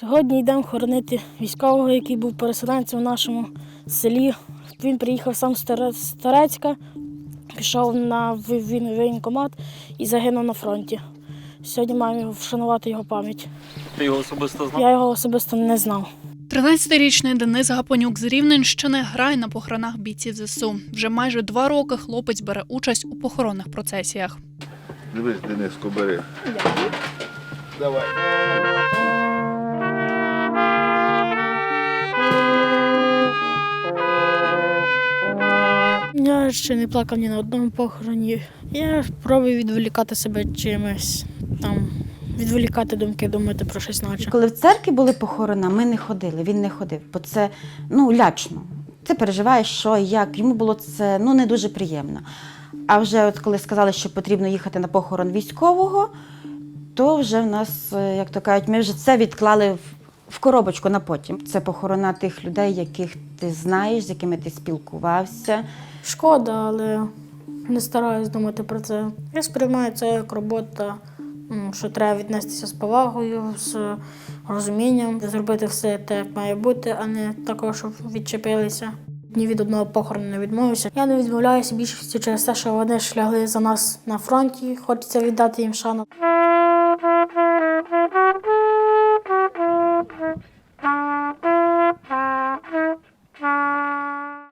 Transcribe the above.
Сьогодні йдемо хоронити військового, який був переселенцем в нашому селі. Він приїхав сам з Таре- з Торецька, пішов на воєнкомат і загинув на фронті. Сьогодні маємо вшанувати його пам'ять. Ти його особисто знав? Я його особисто не знав. 13-річний Денис Гапонюк з Рівненщини грає на похоронах бійців ЗСУ. Вже майже два роки хлопець бере участь у похоронних процесіях. Дивись, Дениско, бери. Давай. Ще не плакав ні на одному похороні. Я пробую відволікати себе чимось, там, відволікати думки, думати про щось наче. Коли в церкві були похорона, ми не ходили, він не ходив, бо це ну, лячно. Ти переживаєш, що і як. Йому було це ну, не дуже приємно. А вже от коли сказали, що потрібно їхати на похорон військового, то вже в нас, е, як то кажуть, ми вже це відклали в, коробочку на потім. Це похорона тих людей, яких ти знаєш, з якими ти спілкувався. Шкода, але не стараюсь думати про це. Я сприймаю це як робота, що треба віднестися з повагою, з розумінням, зробити все те, як має бути, а не такого, щоб відчепилися. Ні від одного похорону не відмовився. Я не відмовляюся більшістю через те, що вони ж лягли за нас на фронті, хочеться віддати їм шану.